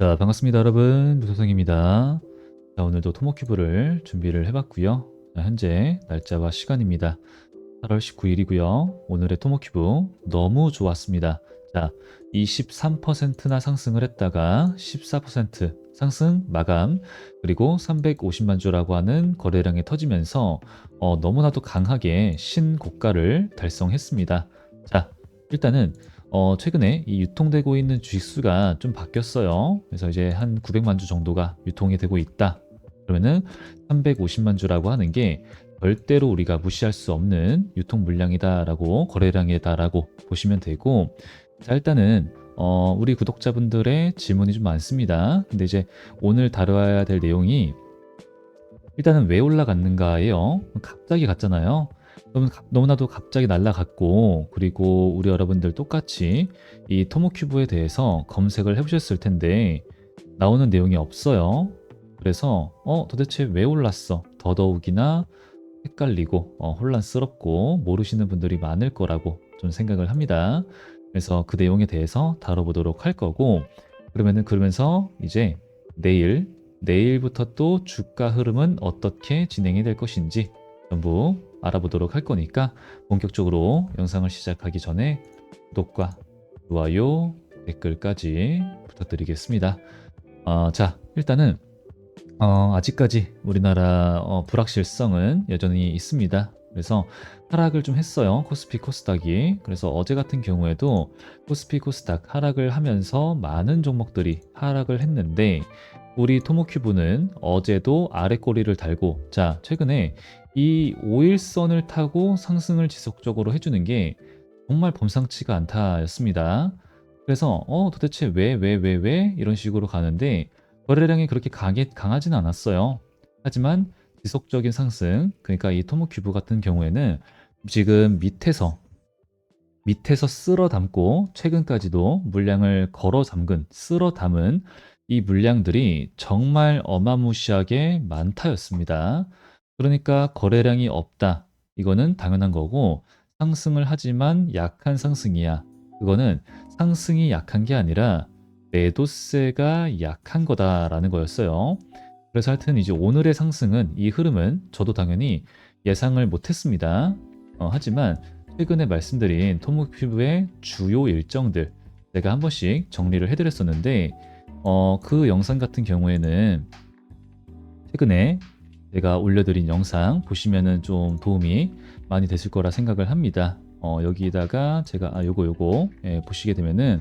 자, 반갑습니다, 여러분. 무소성입니다. 자, 오늘도 토모큐브를 준비를 해봤고요. 자, 현재 날짜와 시간입니다. 8월 19일이고요. 오늘의 토모큐브 너무 좋았습니다. 자, 23%나 상승을 했다가 14% 상승 마감 그리고 350만 주라고 하는 거래량이 터지면서 어, 너무나도 강하게 신고가를 달성했습니다. 자, 일단은 어, 최근에 이 유통되고 있는 주식수가 좀 바뀌었어요. 그래서 이제 한 900만 주 정도가 유통이 되고 있다. 그러면은 350만 주라고 하는 게 절대로 우리가 무시할 수 없는 유통 물량이다라고 거래량이다라고 보시면 되고 자 일단은 어, 우리 구독자분들의 질문이 좀 많습니다. 근데 이제 오늘 다뤄야 될 내용이 일단은 왜 올라갔는가예요. 갑자기 갔잖아요. 너무 갑- 너무 나도 갑자기 날라갔고 그리고 우리 여러분들 똑같이 이 토모큐브에 대해서 검색을 해보셨을 텐데 나오는 내용이 없어요. 그래서 어 도대체 왜 올랐어? 더더욱이나 헷갈리고 어, 혼란스럽고 모르시는 분들이 많을 거라고 좀 생각을 합니다. 그래서 그 내용에 대해서 다뤄보도록 할 거고 그러면은 그러면서 이제 내일 내일부터 또 주가 흐름은 어떻게 진행이 될 것인지 전부 알아보도록 할 거니까 본격적으로 영상을 시작하기 전에 구독과 좋아요, 댓글까지 부탁드리겠습니다. 어, 자, 일단은 어, 아직까지 우리나라 어, 불확실성은 여전히 있습니다. 그래서 하락을 좀 했어요. 코스피 코스닥이. 그래서 어제 같은 경우에도 코스피 코스닥 하락을 하면서 많은 종목들이 하락을 했는데 우리 토모큐브는 어제도 아래 꼬리를 달고 자, 최근에 이 5일선을 타고 상승을 지속적으로 해주는 게 정말 범상치가 않다였습니다. 그래서 어 도대체 왜 왜 왜 왜 이런 식으로 가는데 거래량이 그렇게 강하진 않았어요. 하지만 지속적인 상승, 그러니까 이 토모큐브 같은 경우에는 지금 밑에서 밑에서 쓸어 담고 최근까지도 물량을 걸어 잠근 쓸어 담은 이 물량들이 정말 어마무시하게 많다였습니다. 그러니까 거래량이 없다. 이거는 당연한 거고 상승을 하지만 약한 상승이야. 그거는 상승이 약한 게 아니라 매도세가 약한 거다라는 거였어요. 그래서 하여튼 이제 오늘의 상승은 이 흐름은 저도 당연히 예상을 못했습니다. 어, 하지만 최근에 말씀드린 토모큐브의 주요 일정들 제가 한 번씩 정리를 해드렸었는데 어, 그 영상 같은 경우에는 최근에 제가 올려드린 영상 보시면은 좀 도움이 많이 됐을 거라 생각을 합니다. 어, 여기다가 제가 아 요거 요거 예, 보시게 되면은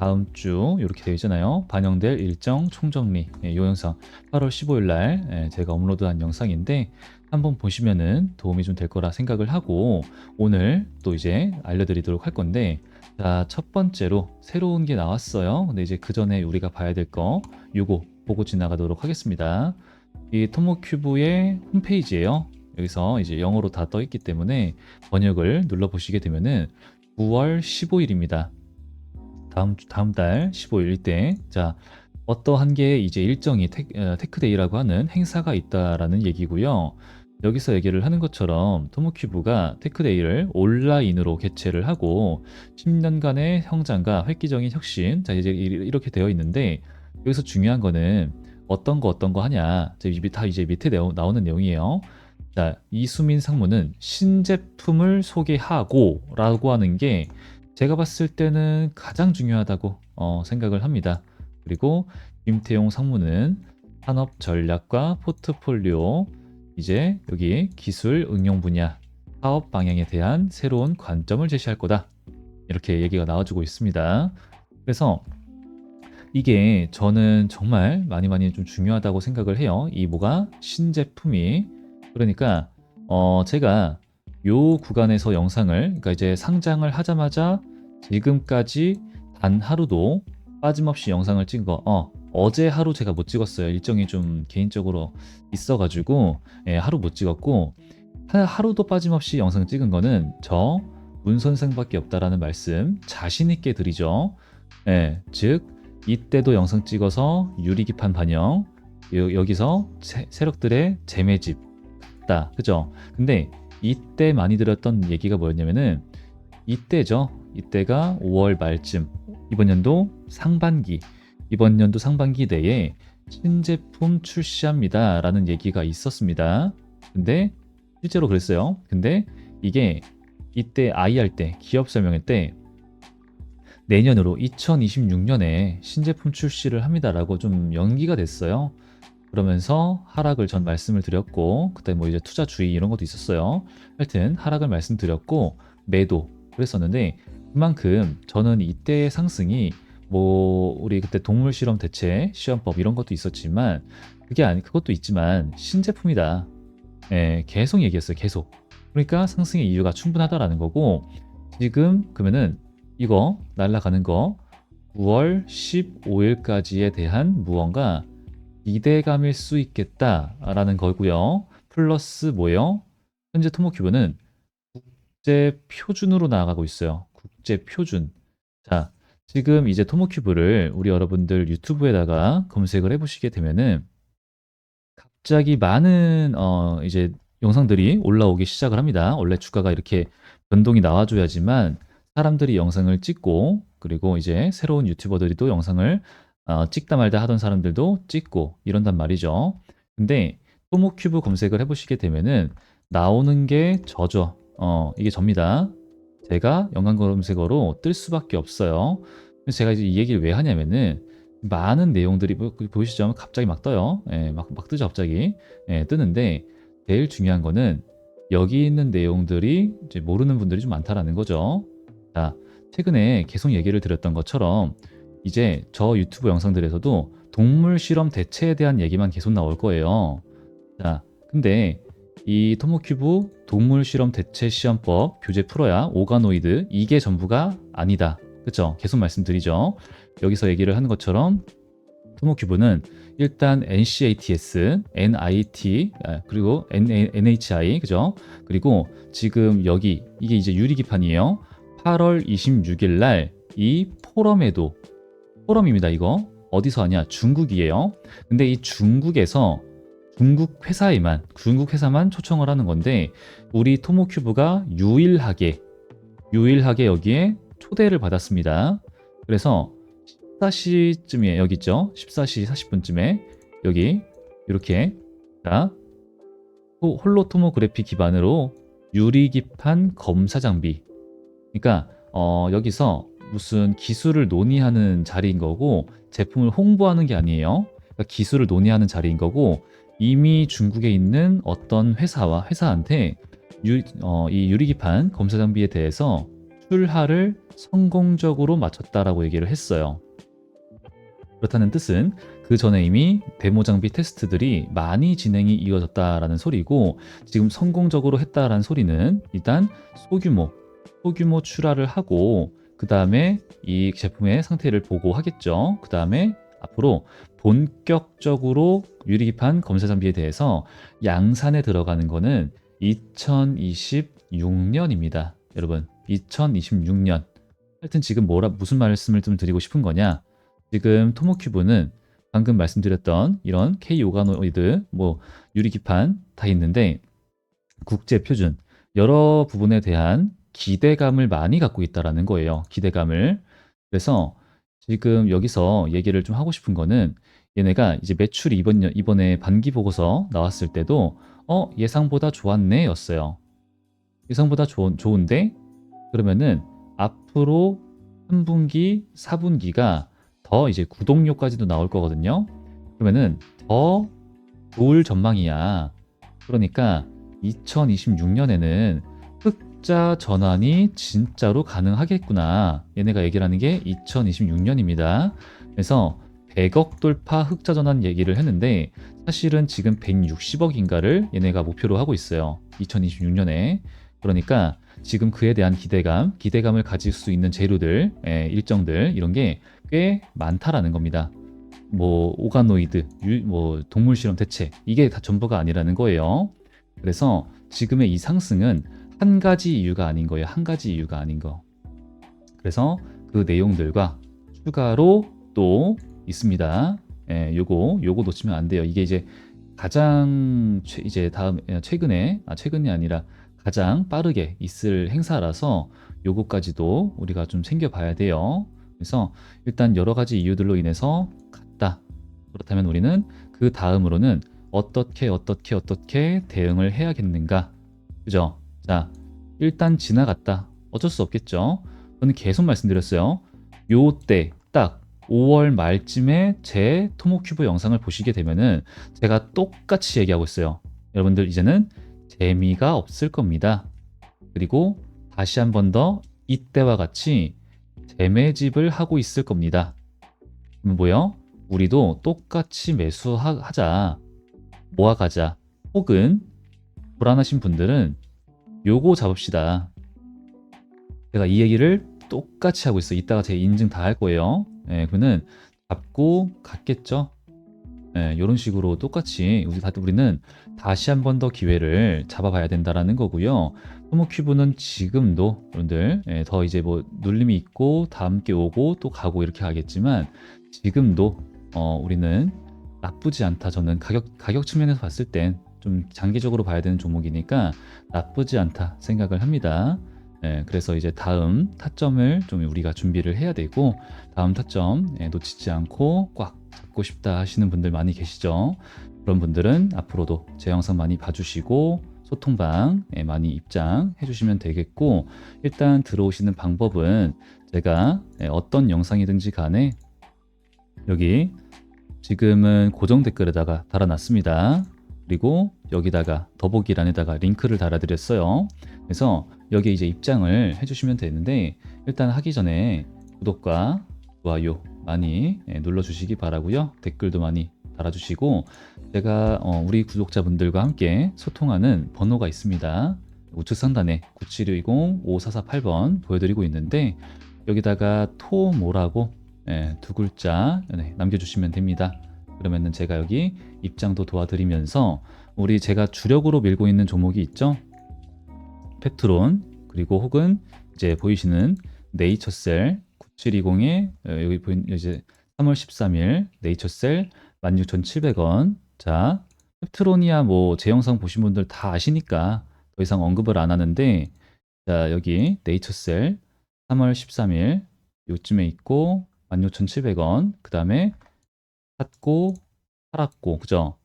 다음 주 이렇게 되어 있잖아요. 반영될 일정 총정리 예, 이 영상 8월 15일 날 예, 제가 업로드한 영상인데 한번 보시면은 도움이 좀 될 거라 생각을 하고 오늘 또 이제 알려드리도록 할 건데 자 첫 번째로 새로운 게 나왔어요. 근데 이제 그 전에 우리가 봐야 될 거 요거 보고 지나가도록 하겠습니다. 이 토모큐브의 홈페이지예요. 여기서 이제 영어로 다 떠 있기 때문에 번역을 눌러 보시게 되면은 9월 15일입니다. 다음 주- 다음 달 15일 때, 자, 어떠한 게 이제 일정이 테, 어, 테크데이라고 하는 행사가 있다라는 얘기고요. 여기서 얘기를 하는 것처럼 토모큐브가 테크데이를 온라인으로 개최를 하고 10년간의 성장과 획기적인 혁신, 자 이제 이- 이렇게 되어 있는데 여기서 중요한 거는 어떤 거 어떤 거 하냐, 자, 이다 이제 밑에 나오는 내용이에요. 자, 이수민 상무는 신제품을 소개하고라고 하는 게 제가 봤을 때는 가장 중요하다고 어, 생각을 합니다. 그리고 김태용 상무는 산업 전략과 포트폴리오 이제 여기 기술 응용 분야 사업 방향에 대한 새로운 관점을 제시할 거다. 이렇게 얘기가 나와주고 있습니다. 그래서 이게 저는 정말 많이 많이 좀 중요하다고 생각을 해요. 이 뭐가 신제품이 그러니까 어 제가 요 구간에서 영상을 그러니까 이제 상장을 하자마자 지금까지 단 하루도 빠짐없이 영상을 찍은 거 어, 어제 하루 제가 못 찍었어요. 일정이 좀 개인적으로 있어가지고 예, 하루 못 찍었고 하- 하루도 빠짐없이 영상 찍은 거는 저 문 선생밖에 없다라는 말씀 자신 있게 드리죠. 예, 즉 이때도 영상 찍어서 유리기판 반영 여, 여기서 세, 세력들의 재매집 다 그죠? 근데 이때 많이 들었던 얘기가 뭐였냐면은 이때죠. 이때가 5월 말쯤 이번 연도 상반기 이번 연도 상반기 내에 신제품 출시합니다. 라는 얘기가 있었습니다. 근데 실제로 그랬어요. 근데 이게 이때 I 할 때, 기업 설명회 때 내년으로 2026년에 신제품 출시를 합니다라고 좀 연기가 됐어요. 그러면서 하락을 전 말씀을 드렸고 그때 뭐 이제 투자 주의 이런 것도 있었어요. 하여튼 하락을 말씀드렸고 매도 그랬었는데 그만큼 저는 이때의 상승이 뭐 우리 그때 동물 실험 대체 시험법 이런 것도 있었지만 그게 아니 그것도 있지만 신제품이다. 예, 계속 얘기했어요. 계속. 그러니까 상승의 이유가 충분하다라는 거고 지금 그러면은 이거 날라가는 거 9월 15일까지에 대한 무언가 기대감일 수 있겠다라는 거고요. 플러스 뭐예요? 현재 토모큐브는 국제 표준으로 나아가고 있어요. 국제 표준. 자, 지금 이제 토모큐브를 우리 여러분들 유튜브에다가 검색을 해보시게 되면은 갑자기 많은 어 이제 영상들이 올라오기 시작을 합니다. 원래 주가가 이렇게 변동이 나와줘야지만 사람들이 영상을 찍고 그리고 이제 새로운 유튜버들이 또 영상을 어, 찍다 말다 하던 사람들도 찍고 이런단 말이죠. 근데 토모큐브 검색을 해보시게 되면은 나오는 게 저죠. 어, 이게 접니다. 제가 연관 검색어로 뜰 수밖에 없어요. 제가 이제 이 얘기를 왜 하냐면은 많은 내용들이 보- 보이시죠? 갑자기 막 떠요. 예, 막, 막 뜨죠, 갑자기. 예, 뜨는데 제일 중요한 거는 여기 있는 내용들이 모르는 분들이 좀 많다라는 거죠. 자, 최근에 계속 얘기를 드렸던 것처럼 이제 저 유튜브 영상들에서도 동물 실험 대체에 대한 얘기만 계속 나올 거예요. 자, 근데 이 토모큐브 동물 실험 대체 시험법 교재 풀어야 오가노이드 이게 전부가 아니다. 그쵸? 계속 말씀드리죠. 여기서 얘기를 하는 것처럼 토모큐브는 일단 NCATS, NIT, 아, 그리고 NHI, 그죠? 그리고 지금 여기 이게 이제 유리기판이에요. 8월 26일 날 이 포럼에도 포럼입니다. 이거 어디서 하냐? 중국이에요. 근데 이 중국에서 중국 회사에만 중국 회사만 초청을 하는 건데 우리 토모큐브가 유일하게 유일하게 여기에 초대를 받았습니다. 그래서 14시쯤에 여기 있죠. 14시 40분쯤에 여기 이렇게 자 호- 홀로 토모그래피 기반으로 유리기판 검사 장비. 그러니까 어, 여기서 무슨 기술을 논의하는 자리인 거고 제품을 홍보하는 게 아니에요. 그러니까 기술을 논의하는 자리인 거고 이미 중국에 있는 어떤 회사와 회사한테 유, 어, 이 유리기판 검사 장비에 대해서 출하를 성공적으로 마쳤다라고 얘기를 했어요. 그렇다는 뜻은 그 전에 이미 데모 장비 테스트들이 많이 진행이 이어졌다라는 소리고 지금 성공적으로 했다라는 소리는 일단 소규모 소규모 출하를 하고 그 다음에 이 제품의 상태를 보고 하겠죠. 그 다음에 앞으로 본격적으로 유리기판 검사 장비에 대해서 양산에 들어가는 거는 2026년입니다. 여러분, 2026년. 하여튼 지금 뭐라 무슨 말씀을 좀 드리고 싶은 거냐? 지금 토모큐브는 방금 말씀드렸던 이런 K 오가노이드, 뭐 유리기판 다 있는데 국제 표준 여러 부분에 대한 기대감을 많이 갖고 있다라는 거예요. 기대감을. 그래서 지금 여기서 얘기를 좀 하고 싶은 거는 얘네가 이제 매출이 이번 년, 이번에 반기 보고서 나왔을 때도 어 예상보다 좋았네였어요. 예상보다 좋은 좋은데 그러면은 앞으로 3분기, 4분기가 더 이제 구독료까지도 나올 거거든요. 그러면은 더 좋을 전망이야. 그러니까 2026년에는 흑자 전환이 진짜로 가능하겠구나. 얘네가 얘기를 하는 게 2026년입니다. 그래서 100억 돌파 흑자 전환 얘기를 했는데 사실은 지금 160억인가를 얘네가 목표로 하고 있어요. 2026년에. 그러니까 지금 그에 대한 기대감, 기대감을 가질 수 있는 재료들, 예, 일정들 이런 게 꽤 많다라는 겁니다. 뭐 오가노이드, 유- 뭐 동물 실험 대체 이게 다 전부가 아니라는 거예요. 그래서 지금의 이 상승은 한 가지 이유가 아닌 거예요. 한 가지 이유가 아닌 거. 그래서 그 내용들과 추가로 또 있습니다. 예, 요거 요거 놓치면 안 돼요. 이게 이제 가장 최, 이제 다음 예, 최근에 아 최근이 아니라 가장 빠르게 있을 행사라서 요거까지도 우리가 좀 챙겨봐야 돼요. 그래서 일단 여러 가지 이유들로 인해서 갔다. 그렇다면 우리는 그 다음으로는 어떻게 어떻게 어떻게 대응을 해야겠는가. 그죠? 자, 일단 지나갔다. 어쩔 수 없겠죠. 저는 계속 말씀드렸어요. 요때 딱 5월 말쯤에 제 토모큐브 영상을 보시게 되면은 제가 똑같이 얘기하고 있어요. 여러분들 이제는 재미가 없을 겁니다. 그리고 다시 한 번 더 이때와 같이 재매집을 하고 있을 겁니다. 뭐요? 우리도 똑같이 매수하자, 모아가자, 혹은 불안하신 분들은 요거 잡읍시다. 제가 이 얘기를 똑같이 하고 있어. 이따가 제 인증 다 할 거예요. 예, 그러면 잡고 갔겠죠. 예, 이런 식으로 똑같이 우리 다 우리는 다시 한 번 더 기회를 잡아봐야 된다라는 거고요. 토모큐브는 지금도 여러분들 예, 더 이제 뭐 눌림이 있고 다 함께 오고 또 가고 이렇게 하겠지만 지금도 어, 우리는 나쁘지 않다. 저는 가격 가격 측면에서 봤을 땐 좀 장기적으로 봐야 되는 종목이니까 나쁘지 않다 생각을 합니다. 예, 그래서 이제 다음 타점을 좀 우리가 준비를 해야 되고 다음 타점 예, 놓치지 않고 꽉 잡고 싶다 하시는 분들 많이 계시죠. 그런 분들은 앞으로도 제 영상 많이 봐주시고 소통방 예, 많이 입장해 주시면 되겠고 일단 들어오시는 방법은 제가 예, 어떤 영상이든지 간에 여기 지금은 고정 댓글에다가 달아놨습니다. 그리고 여기다가 더보기란에다가 링크를 달아드렸어요. 그래서 여기 이제 입장을 해주시면 되는데 일단 하기 전에 구독과 좋아요 많이 예, 눌러주시기 바라고요. 댓글도 많이 달아주시고 제가 어, 우리 구독자분들과 함께 소통하는 번호가 있습니다. 우측 상단에 9720-5448번 보여드리고 있는데 여기다가 토모라고 예, 두 글자 네, 남겨주시면 됩니다. 그러면은 제가 여기 입장도 도와드리면서 우리 제가 주력으로 밀고 있는 종목이 있죠. 페트론 그리고 혹은 이제 보이시는 네이처셀 9720에 어, 여기 보인 이제 3월 13일 네이처셀 16,700원. 자, 페트로니아 뭐 제 영상 보신 분들 다 아시니까 더 이상 언급을 안 하는데 자, 여기 네이처셀 3월 13일 요쯤에 있고 16,700원. 그다음에 샀고 팔았고 그죠?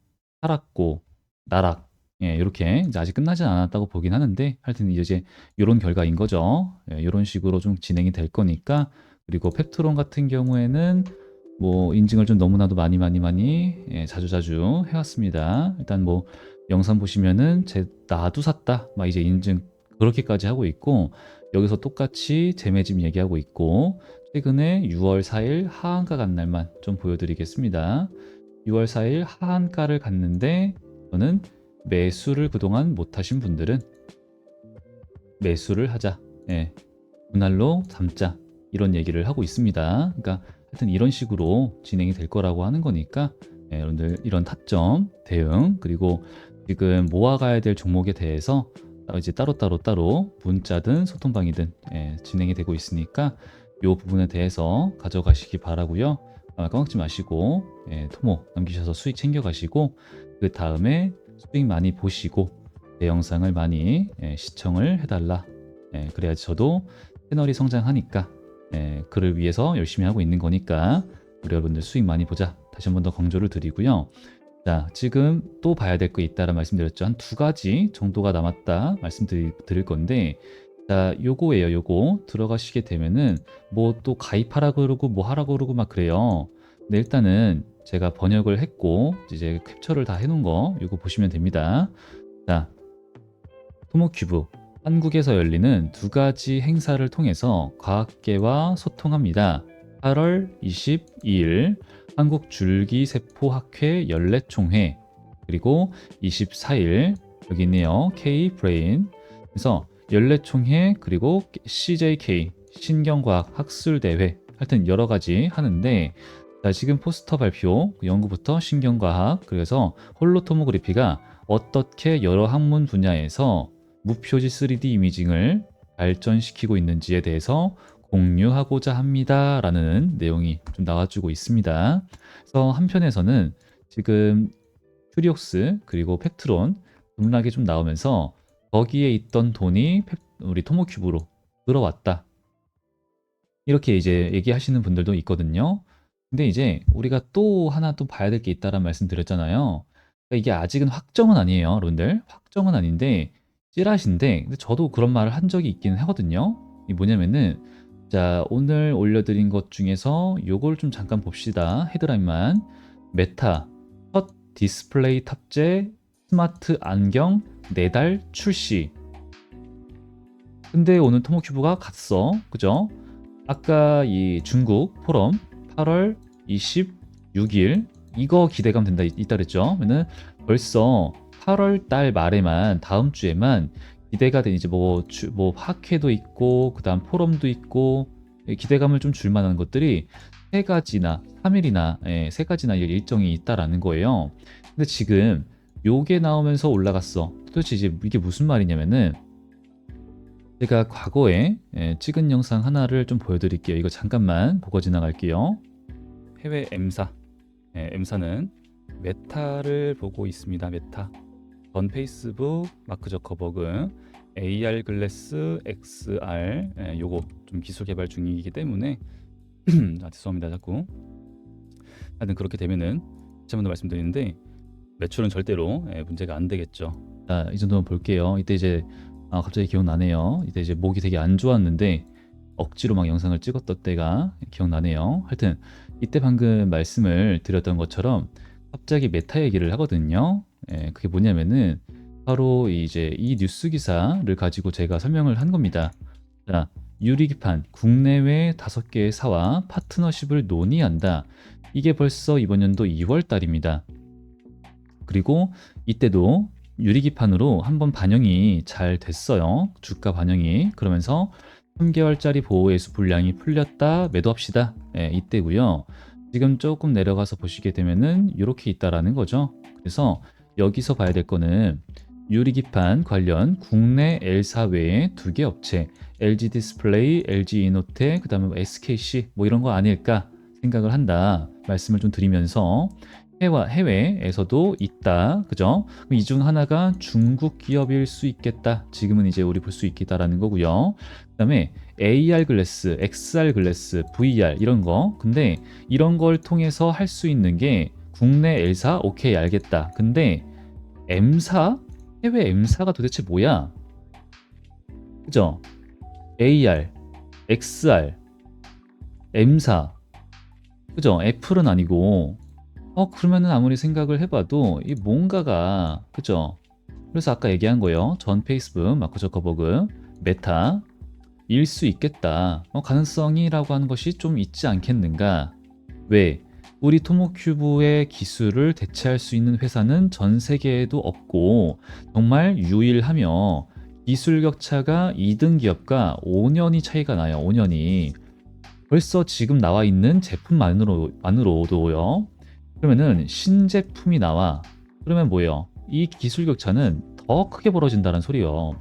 팔았고 나락 예, 이렇게 이제 아직 끝나지 않았다고 보긴 하는데 하여튼 이제 이런 결과인 거죠. 예, 이런 식으로 좀 진행이 될 거니까 그리고 펩트론 같은 경우에는 뭐 인증을 좀 너무나도 많이 많이 많이 예, 자주 자주 해왔습니다. 일단 뭐 영상 보시면은 제 나도 샀다 막 이제 인증 그렇게까지 하고 있고 여기서 똑같이 재매집 얘기하고 있고 최근에 6월 4일 하한가 간 날만 좀 보여드리겠습니다. 6월 4일 하한가를 갔는데 저는 매수를 그동안 못하신 분들은 매수를 하자. 예. 분할로 담자. 이런 얘기를 하고 있습니다. 그러니까 하여튼 이런 식으로 진행이 될 거라고 하는 거니까 예, 여러분들 이런 타점, 대응 그리고 지금 모아가야 될 종목에 대해서 이제 따로따로 따로 문자든 소통방이든 예, 진행이 되고 있으니까 이 부분에 대해서 가져가시기 바라고요. 아, 까먹지 마시고 예, 토모 남기셔서 수익 챙겨가시고 그 다음에 수익 많이 보시고 내 영상을 많이 예, 시청을 해달라. 예, 그래야지 저도 채널이 성장하니까 예, 그를 위해서 열심히 하고 있는 거니까 우리 여러분들 수익 많이 보자. 다시 한 번 더 강조를 드리고요. 자, 지금 또 봐야 될 거 있다라 말씀드렸죠. 한 두 가지 정도가 남았다 말씀드릴 건데, 자, 요거예요. 요거 들어가시게 되면은 뭐 또 가입하라 그러고 뭐 하라 그러고 막 그래요. 근데 일단은 제가 번역을 했고 이제 캡처를 다 해놓은 거 이거 보시면 됩니다. 자, 토모큐브 한국에서 열리는 두 가지 행사를 통해서 과학계와 소통합니다. 8월 22일 한국 줄기세포학회 연례총회 그리고 24일 여기 있네요. K 브레인 그래서 연례총회 그리고 CJK 신경과학 학술대회 하여튼 여러 가지 하는데 자, 지금 포스터 발표 그 연구부터 신경과학 그래서 홀로토모그래피가 어떻게 여러 학문 분야에서 무표지 3D 이미징을 발전시키고 있는지에 대해서 공유하고자 합니다. 라는 내용이 좀 나와주고 있습니다. 그래서 한편에서는 지금 큐리옥스 그리고 팩트론 급락이 좀 나오면서 거기에 있던 돈이 우리 토모큐브로 들어왔다. 이렇게 이제 얘기하시는 분들도 있거든요. 근데 이제 우리가 또 하나 또 봐야 될 게 있다라는 말씀 드렸잖아요. 그러니까 이게 아직은 확정은 아니에요, 여러분들. 확정은 아닌데 찌라시인데 근데 저도 그런 말을 한 적이 있기는 하거든요. 이 뭐냐면은 자, 오늘 올려드린 것 중에서 요걸 좀 잠깐 봅시다. 헤드라인만. 메타, 첫 디스플레이 탑재, 스마트 안경, 4달 출시. 근데 오늘 토모큐브가 갔어. 그죠? 아까 이 중국 포럼 8월 26일 이거 기대감 된다 있- 있다 그랬죠. 그러면은 벌써 8월 달 말에만 다음 주에만 기대가 된 이제 뭐, 주, 뭐 학회도 있고 그다음 포럼도 있고 예, 기대감을 좀 줄 만한 것들이 세 가지나 3일이나 예, 세 가지나 일- 일정이 있다라는 거예요. 근데 지금 요게 나오면서 올라갔어. 도대체 이제 이게 무슨 말이냐면은 제가 과거에 예, 찍은 영상 하나를 좀 보여드릴게요. 이거 잠깐만 보고 지나갈게요. 해외 M사, 예, M사는 메타를 보고 있습니다. 메타. 전 페이스북, 마크 저커버그, AR 글래스 XR, 예, 요거 좀 기술 개발 중이기 때문에 아, 죄송합니다. 자꾸. 하여튼 그렇게 되면은 다시 한번 더 말씀드리는데 매출은 절대로 예, 문제가 안 되겠죠. 자, 이 정도만 볼게요. 이때 이제 아, 갑자기 기억나네요. 이때 이제 목이 되게 안 좋았는데 억지로 막 영상을 찍었던 때가 기억나네요. 하여튼 이때 방금 말씀을 드렸던 것처럼 갑자기 메타 얘기를 하거든요. 예, 그게 뭐냐면은 바로 이제 이 뉴스 기사를 가지고 제가 설명을 한 겁니다. 자, 유리기판 국내외 다섯 개의 사와 파트너십을 논의한다. 이게 벌써 이번 연도 2월 달입니다. 그리고 이때도 유리기판으로 한번 반영이 잘 됐어요. 주가 반영이. 그러면서 3개월짜리 보호예수 분량이 풀렸다. 매도합시다. 예, 이때고요. 지금 조금 내려가서 보시게 되면은 이렇게 있다라는 거죠. 그래서 여기서 봐야 될 거는 유리기판 관련 국내 L사 외에 두 개 업체 LG 디스플레이, LG 이노텍, 그다음에 뭐 SKC 뭐 이런 거 아닐까 생각을 한다 말씀을 좀 드리면서 해외, 해외에서도 있다. 그죠? 이 중 하나가 중국 기업일 수 있겠다. 지금은 이제 우리 볼 수 있겠다라는 거고요. 그 다음에 AR 글래스, XR 글래스, VR 이런 거. 근데 이런 걸 통해서 할 수 있는 게 국내 L사? 오케이 알겠다. 근데 M사? 해외 M사가 도대체 뭐야? 그죠? AR, XR, M사, 그죠? 애플은 아니고, 어, 그러면은 아무리 생각을 해봐도 이 뭔가가, 그죠? 그래서 아까 얘기한 거요. 전 페이스북, 마크 저커버그, 메타, 일 수 있겠다. 어, 가능성이라고 하는 것이 좀 있지 않겠는가? 왜? 우리 토모큐브의 기술을 대체할 수 있는 회사는 전 세계에도 없고 정말 유일하며 기술 격차가 2등 기업과 5년이 차이가 나요. 5년이. 벌써 지금 나와 있는 제품만으로, 만으로도요. 그러면은 신제품이 나와. 그러면 뭐예요? 이 기술 격차는 더 크게 벌어진다는 소리요.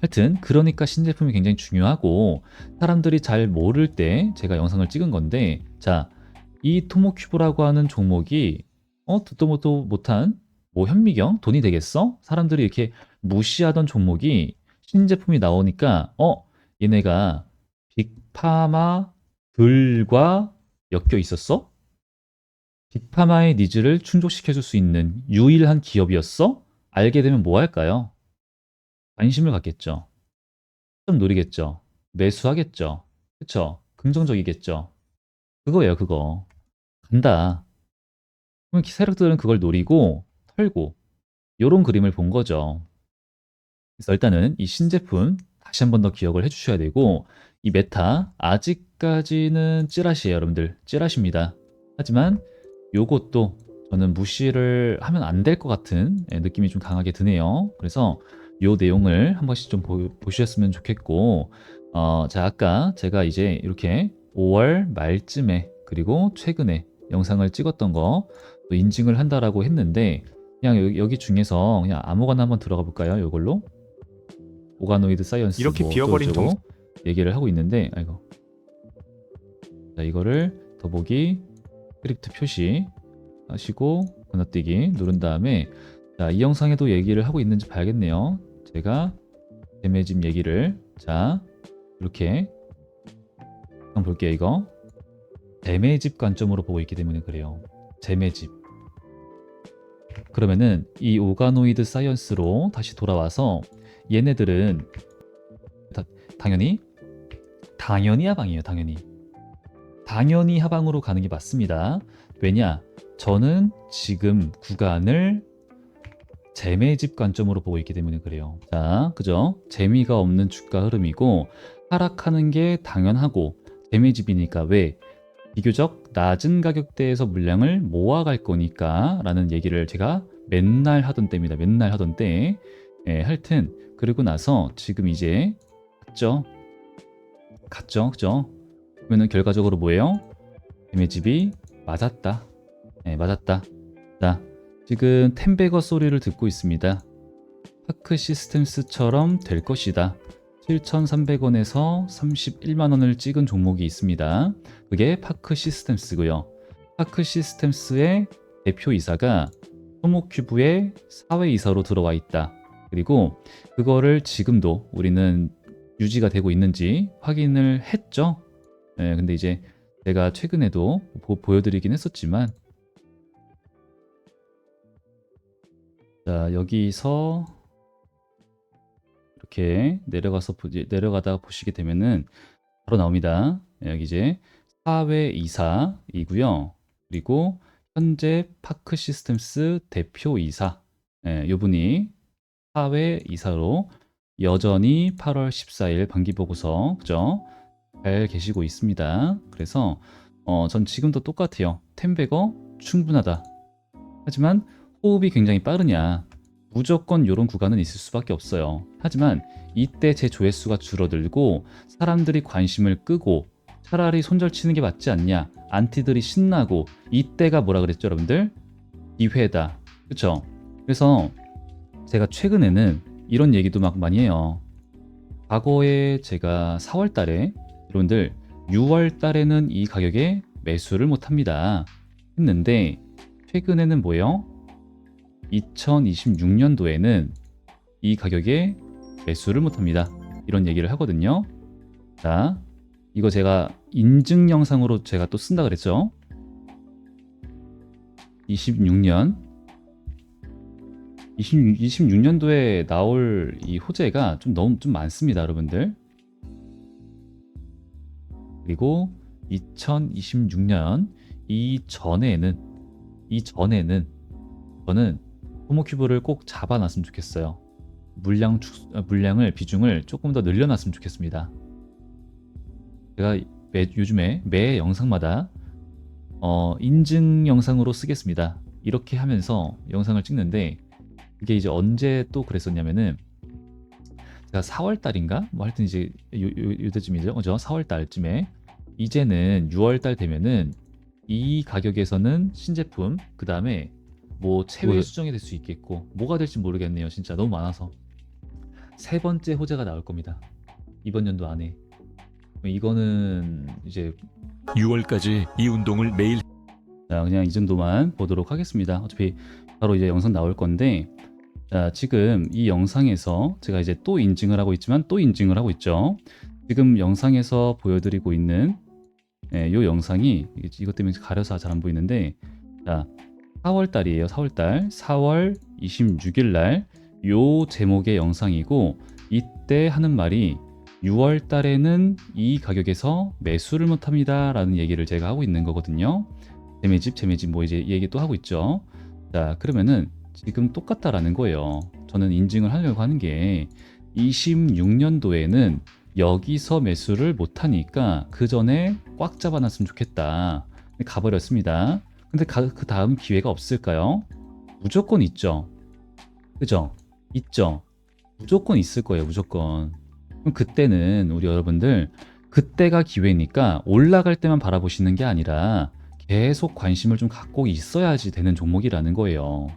하여튼 그러니까 신제품이 굉장히 중요하고 사람들이 잘 모를 때 제가 영상을 찍은 건데 자, 이 토모큐브라고 하는 종목이 어 듣도 못도 못한 뭐 현미경 돈이 되겠어? 사람들이 이렇게 무시하던 종목이 신제품이 나오니까 어 얘네가 빅파마들과 엮여 있었어? 빅파마의 니즈를 충족시켜 줄 수 있는 유일한 기업이었어? 알게 되면 뭐 할까요? 관심을 갖겠죠. 좀 노리겠죠. 매수하겠죠. 그쵸? 긍정적이겠죠. 그거예요, 그거. 간다. 그럼 세력들은 그걸 노리고 털고 요런 그림을 본 거죠. 그래서 일단은 이 신제품 다시 한 번 더 기억을 해주셔야 되고 이 메타 아직까지는 찌라시에요, 여러분들. 찌라시입니다. 하지만 요것도 저는 무시를 하면 안 될 것 같은 예, 느낌이 좀 강하게 드네요. 그래서 요 내용을 한 번씩 좀 보, 보셨으면 좋겠고 어, 자 아까 제가 이제 이렇게 5월 말쯤에 그리고 최근에 영상을 찍었던 거또 인증을 한다라고 했는데 그냥 여기, 여기 중에서 그냥 아무거나 한번 들어가 볼까요? 이걸로 오가노이드 사이언스 이렇게 뭐 비어버린 어쩌고저쩌고 얘기를 하고 있는데 아이고 자 이거를 더보기 스크립트 표시 하시고 건너뛰기 누른 다음에 자, 이 영상에도 얘기를 하고 있는지 봐야겠네요. 제가 데매짐 얘기를 자 이렇게 한번 볼게요 이거. 재매집 관점으로 보고 있기 때문에 그래요. 재매집. 그러면은 이 오가노이드 사이언스로 다시 돌아와서 얘네들은 다- 당연히? 당연히 하방이에요 당연히 당연히 하방으로 가는 게 맞습니다 왜냐 저는 지금 구간을 재매집 관점으로 보고 있기 때문에 그래요. 자, 그죠? 재미가 없는 주가 흐름이고 하락하는 게 당연하고 재매집이니까 왜 비교적 낮은 가격대에서 물량을 모아갈 거니까 라는 얘기를 제가 맨날 하던 때입니다. 맨날 하던 때. 예, 하여튼 그리고 나서 지금 이제 갔죠? 갔죠? 그죠? 그러면은 결과적으로 뭐예요? 재매집이 맞았다. 예, 맞았다. 자, 지금 템베거 소리를 듣고 있습니다. 파크 시스템스처럼 될 것이다. 7,300원에서 31만원을 찍은 종목이 있습니다. 그게 파크 시스템스고요. 파크 시스템스의 대표이사가 토모큐브의 사회이사로 들어와 있다. 그리고 그거를 지금도 우리는 유지가 되고 있는지 확인을 했죠. 네, 근데 이제 제가 최근에도 보, 보여드리긴 했었지만 자 여기서 이렇게 내려가서 보- 내려가다가 보시게 되면은 바로 나옵니다. 예, 여기 이제 사회 이사이고요. 그리고 현재 파크 시스템스 대표 이사 예, 이분이 사회 이사로 여전히 8월 14일 반기 보고서 그죠? 잘 계시고 있습니다. 그래서 어, 전 지금도 똑같아요. 템베거 충분하다. 하지만 호흡이 굉장히 빠르냐? 무조건 이런 구간은 있을 수밖에 없어요. 하지만 이때 제 조회수가 줄어들고 사람들이 관심을 끄고 차라리 손절 치는 게 맞지 않냐? 안티들이 신나고 이때가 뭐라 그랬죠, 여러분들? 기회다. 그렇죠? 그래서 제가 최근에는 이런 얘기도 막 많이 해요. 과거에 제가 4월 달에 여러분들 6월 달에는 이 가격에 매수를 못 합니다. 했는데 최근에는 뭐예요? 2026년도에는 이 가격에 매수를 못 합니다. 이런 얘기를 하거든요. 자, 이거 제가 인증 영상으로 제가 또 쓴다 그랬죠? 26년 26, 26년도에 나올 이 호재가 좀 너무 좀 많습니다, 여러분들. 그리고 2026년 이 전에는 이 전에는 저는 호모큐브를 꼭 잡아놨으면 좋겠어요. 물량 축, 아, 물량을 비중을 조금 더 늘려놨으면 좋겠습니다. 제가 매, 요즘에 매 영상마다 어, 인증 영상으로 쓰겠습니다. 이렇게 하면서 영상을 찍는데 이게 이제 언제 또 그랬었냐면은 제가 4월 달인가 뭐 하여튼 이제 요, 요, 요때쯤이죠, 그죠? 4월 달쯤에 이제는 6월 달 되면은 이 가격에서는 신제품 그 다음에 뭐 체외 뭐- 수정이 될 수 있겠고 뭐가 될지 모르겠네요. 진짜 너무 많아서 세 번째 호재가 나올 겁니다. 이번 연도 안에 이거는 이제 6월까지 이 운동을 매일 자, 그냥 이 정도만 보도록 하겠습니다. 어차피 바로 이제 영상 나올 건데, 자, 지금 이 영상에서 제가 이제 또 인증을 하고 있지만 또 인증을 하고 있죠. 지금 영상에서 보여드리고 있는 예, 요 영상이 이것 때문에 가려서 잘 안 보이는데, 자, 4월 달이에요. 4월 달, 4월 26일 날 요 제목의 영상이고 이때 하는 말이 6월 달에는 이 가격에서 매수를 못 합니다 라는 얘기를 제가 하고 있는 거거든요. 재매집, 재매집 뭐 이제 얘기 또 하고 있죠. 자, 그러면은 지금 똑같다라는 거예요. 저는 인증을 하려고 하는 게 26년도에는 여기서 매수를 못 하니까 그 전에 꽉 잡아놨으면 좋겠다. 가버렸습니다. 근데 가- 그 다음 기회가 없을까요? 무조건 있죠. 그죠? 있죠. 무조건 있을 거예요. 무조건. 그럼 그때는 우리 여러분들 그때가 기회니까 올라갈 때만 바라보시는 게 아니라 계속 관심을 좀 갖고 있어야지 되는 종목이라는 거예요.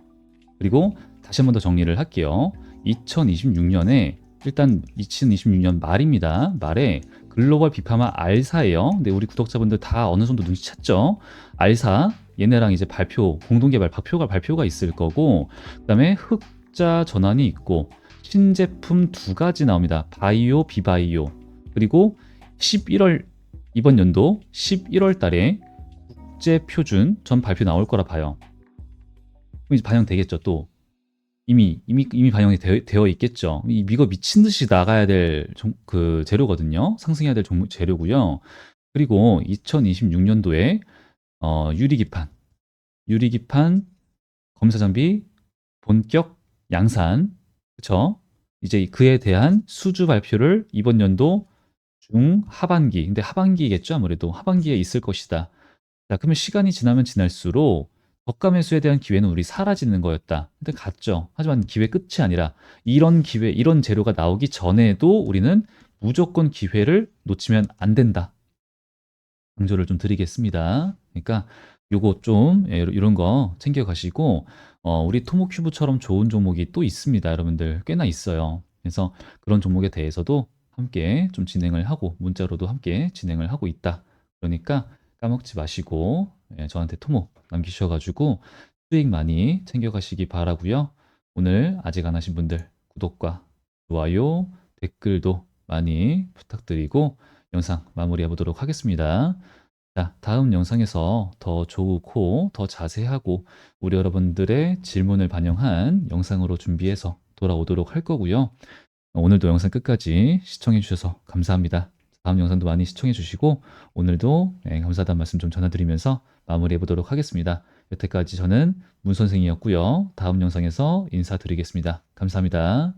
그리고 다시 한 번 더 정리를 할게요. 2026년에 일단 2026년 말입니다. 말에 글로벌 비파마 알사예요. 근데 우리 구독자분들 다 어느 정도 눈치챘죠? 알사 얘네랑 이제 발표 공동 개발 발표가 발표가 있을 거고 그다음에 흑자 전환이 있고 신제품 두 가지 나옵니다. 바이오 비바이오 그리고 11월 이번 연도 11월 달에 국제 표준 전 발표 나올 거라 봐요. 이제 반영되겠죠, 또. 이미 이미 이미 반영이 되어, 되어 있겠죠. 이 이거 미친 듯이 나가야 될 그 재료거든요. 상승해야 될 종- 재료고요. 그리고 2026년도에 어, 유리기판, 유리기판 검사 장비 본격 양산, 그쵸? 이제 그에 대한 수주 발표를 이번 연도 중 하반기, 근데 하반기겠죠? 아무래도 하반기에 있을 것이다. 자, 그러면 시간이 지나면 지날수록 저가 매수에 대한 기회는 우리 사라지는 거였다. 근데 갔죠. 하지만 기회 끝이 아니라 이런 기회, 이런 재료가 나오기 전에도 우리는 무조건 기회를 놓치면 안 된다. 강조를 좀 드리겠습니다. 그러니까 요거 좀 예, 이런 거 챙겨 가시고 어, 우리 토모큐브처럼 좋은 종목이 또 있습니다. 여러분들 꽤나 있어요. 그래서 그런 종목에 대해서도 함께 좀 진행을 하고 문자로도 함께 진행을 하고 있다. 그러니까 까먹지 마시고 예, 저한테 토목 남기셔가지고 수익 많이 챙겨가시기 바라고요. 오늘 아직 안 하신 분들 구독과 좋아요, 댓글도 많이 부탁드리고 영상 마무리해 보도록 하겠습니다. 자, 다음 영상에서 더 좋고 더 자세하고 우리 여러분들의 질문을 반영한 영상으로 준비해서 돌아오도록 할 거고요. 오늘도 영상 끝까지 시청해 주셔서 감사합니다. 다음 영상도 많이 시청해 주시고 오늘도 네, 감사하다는 말씀 좀 전해드리면서 마무리해 보도록 하겠습니다. 여태까지 저는 문 선생이었고요. 다음 영상에서 인사드리겠습니다. 감사합니다.